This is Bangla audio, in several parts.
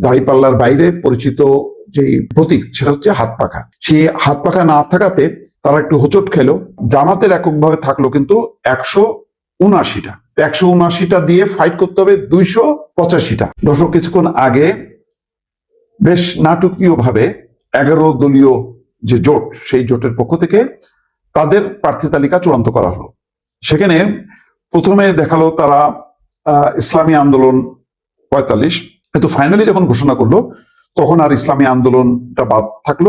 দাড়িপাল্লার বাইরে পরিচিত যে প্রতীক, সেটা হচ্ছে হাত পাখা। সেই হাত পাখা না থাকাতে তারা একটু হোচট খেলো। জামাতের এককভাবে থাকল কিন্তু একশো উনআশিটা। একশো উনআশিটা দিয়ে ফাইট করতে হবে দুইশো পঁচাশিটা। দর্শক, কিছুক্ষণ আগে বেশ নাটকীয় ভাবে এগারো দলীয় যে জোট, সেই জোটের পক্ষ থেকে তাদের প্রার্থী তালিকা চূড়ান্ত করা হলো। সেখানে প্রথমে দেখাল তারা ইসলামী আন্দোলন পঁয়তাল্লিশ কিন্তু ফাইনালি যখন ঘোষণা করল তখন আর ইসলামী আন্দোলনটা বাদ থাকল।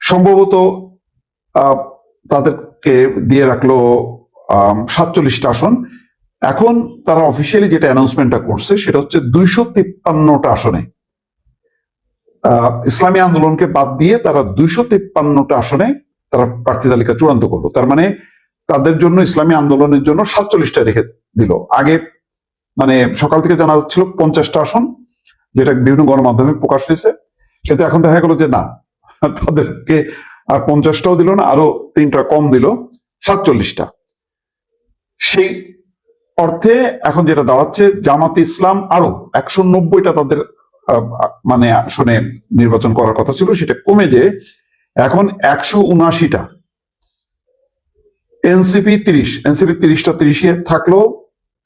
সম্ভবত তাদেরকে দিয়ে রাখল সাতচল্লিশটা আসন। এখন তারা অফিসিয়ালি যেটা অ্যানাউন্সমেন্টটা করছে সেটা হচ্ছে দুইশো তিপ্পান্নটা আসনে। আহ, ইসলামী আন্দোলনকে বাদ দিয়ে তারা দুইশো তিপ্পান্নটা আসনে তারা প্রার্থী তালিকা চূড়ান্ত করল। তার মানে তাদের জন্য ইসলামী আন্দোলনের জন্য সাতচল্লিশটা রেখে দিল। আগে মানে সকাল থেকে জানা যাচ্ছিল পঞ্চাশটা আসন, যেটা বিভিন্ন গণমাধ্যমে প্রকাশ হয়েছে। সেটা এখন দেখা গেল যে না, তাদেরকে আর পঞ্চাশটাও দিল না, আরও তিনটা কম দিল, সাতচল্লিশটা। সেই অর্থে এখন যেটা দাঁড়াচ্ছে, জামাত ইসলাম আরও একশো নব্বইটা তাদের মানে আসনে নির্বাচন করার কথা ছিল, সেটা কমে যে এখন একশো উনআশিটা। এনসিপি তিরিশ, এনসিপি তিরিশটা তিরিশে থাকল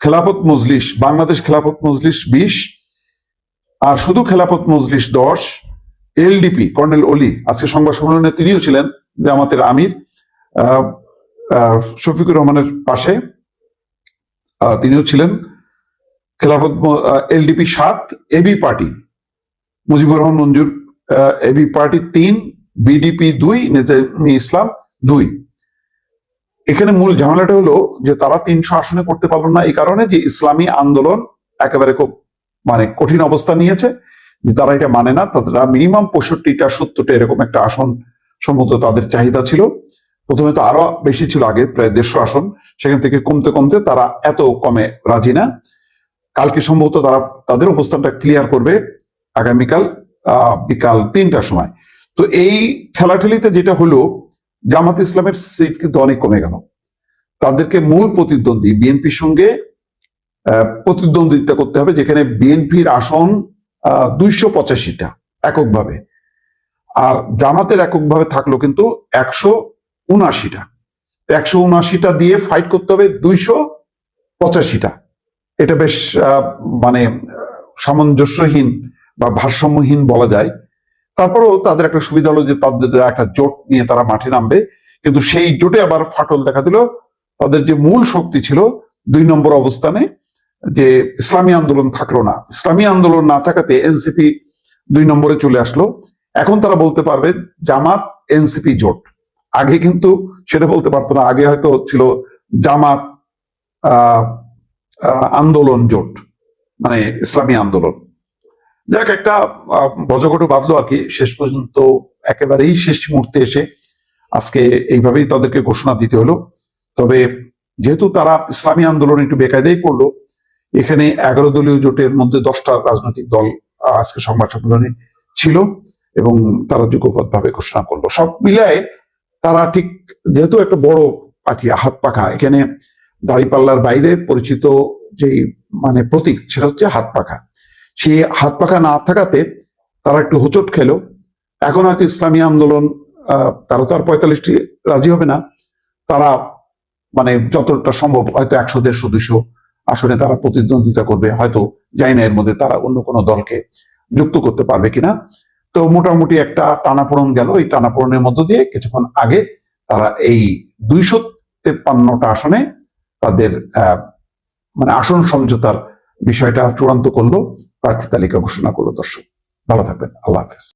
খেলাফত মজলিস বাংলাদেশ খেলাফত মজলিস বিশ আর শুধু খেলাফত মজলিস দশ এলডিপি কর্নেল অলি আজকে সংবাদ সম্মেলনে তিনিও ছিলেন জামাতের আমির আহ, আহ, শফিকুর রহমানের পাশে তিনিও ছিলেন খেলাফত এলডিপি সাত AB party Mujibur Rahman Manjur AB party তিন বিডিপি দুই নেজামি ইসলাম দুই। এখানে মূল ঝামেলাটা হলো যে তারা তিনশো আসনে করতে পারল না এই কারণে যে ইসলামী আন্দোলন একেবারে খুব মানে কঠিন অবস্থা নিয়েছে যে তারা এটা মানে না তারা মিনিমাম পঁয়ষট্টিটা সত্তরটা এরকম একটা আসন সম্ভবত তাদের চাহিদা ছিল। প্রথমে তো আরও বেশি ছিল আগে প্রায় দেড়শো আসন সেখান থেকে কমতে কমতে তারা এত কমে রাজি না। কালকে সম্ভবত তারা তাদের অবস্থানটা ক্লিয়ার করবে আগামীকাল আহ, বিকাল তিনটার সময়। তো এই খেলাঠেলিতে যেটা হলো জামাত ইসলামের সিট কিন্তু অনেক কমে গেল। তাদেরকে মূল প্রতিদ্বন্দ্বী বিএনপির সঙ্গে প্রতিদ্বন্দ্বিতা করতে হবে, যেখানে বিএনপির আসন দুইশো পঁচাশিটা এককভাবে। আর জামাতের এককভাবে থাকল কিন্তু একশো উনআশিটা। একশো উনআশিটা দিয়ে ফাইট করতে হবে দুইশো পঁচাশিটা। এটা বেশ মানে সামঞ্জস্যহীন বা ভারসাম্যহীন বলা যায়। তারপরেও তাদের একটা সুবিধা হলো যে তাদের একটা জোট নিয়ে তারা মাঠে নামবে। কিন্তু সেই জোটে আবার ফাটল দেখা দিল। তাদের যে মূল শক্তি ছিল দুই নম্বর অবস্থানে যে ইসলামী আন্দোলন থাকল না। ইসলামী আন্দোলন না থাকাতে এনসিপি দুই নম্বরে চলে আসলো। এখন তারা বলতে পারবে জামাত, এনসিপি, জোট। আগে কিন্তু সেটা বলতে পারতো না। আগে হয়তো ছিল জামাত আন্দোলন, জোট। মানে ইসলামী আন্দোলন। যাক, একটা বজগট বাঁধলো আর কি, শেষ পর্যন্ত একেবারেই শেষ মুহূর্তে এসে আজকে এইভাবেই তাদেরকে ঘোষণা দিতে হলো। তবে যেহেতু তারা ইসলামী আন্দোলন একটু বেকায়দাই পড়ল, এখানে এগারো দলীয় জোটের মধ্যে দশটা রাজনৈতিক দল আজকে সংবাদ সম্মেলনে ছিল এবং তারা যুগপথভাবে ঘোষণা করল। সব মিলায় তারা ঠিক যেহেতু একটা বড় পাখি হাত পাখা, এখানে দাড়িপাল্লার বাইরে পরিচিত যে মানে প্রতীক, সেটা হচ্ছে হাত পাখা। সেই হাত পাখা না থাকাতে তারা একটু হোচট খেলো। এখন হয়তো ইসলামী আন্দোলন তারা তো আর পঁয়তাল্লিশটি রাজি হবে না। তারা মানে যতটা সম্ভব হয়তো একশো, দেড়শো দুশো আসনে তারা প্রতিদ্বন্দ্বিতা করবে। হয়তো জানি না এর মধ্যে তারা অন্য কোনো দলকে যুক্ত করতে পারবে কিনা। তো মোটামুটি একটা টানাপোড়ন গেল। এই টানাপোড়নের মধ্য দিয়ে কিছুক্ষণ আগে তারা এই দুইশো তেপ্পান্নটা আসনে তাদের মানে আসন সমঝোতার বিষয়টা চূড়ান্ত করল প্রার্থী তালিকা ঘোষণা করল দর্শক। ভালো থাকবেন আল্লাহ হাফেজ।